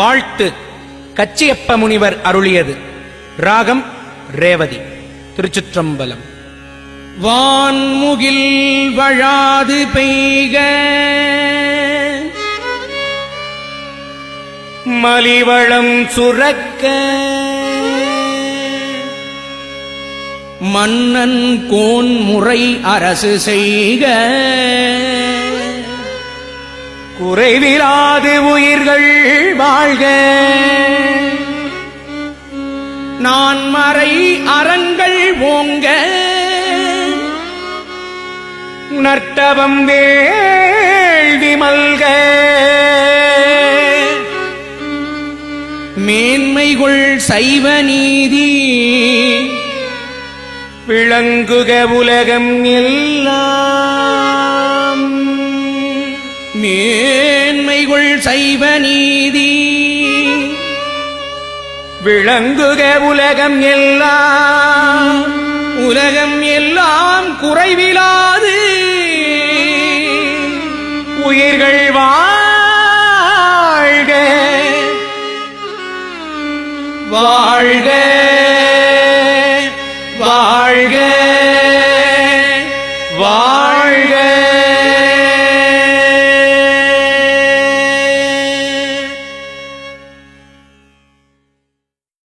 வாழ்த்து கச்சியப்ப முனிவர் அருளியது. ராகம் ரேவதி திருச்சிற்றம்பலம். வான்முகில் வழாது பெய்க. மலிவளம் சுரக்க. மன்னன் கோன் முறை அரசு செய்க. குறைவிலாது உயிர்கள் வாழ்க. நான் மறை அறங்கள் ஓங்க. நட்டவம் வேள்வி மல்க. மேன்மைகுள் சைவ நீதி. விளங்குக உலகம் எல்லாம். மேன்மைகுள் சைவ நீதி. விளங்குக உலகம் எல்லாம். உலகம் எல்லாம் குறைவிலாது. உயிர்கள் வாழ்க. வாழ்க. வாழ்க. வாழ்க.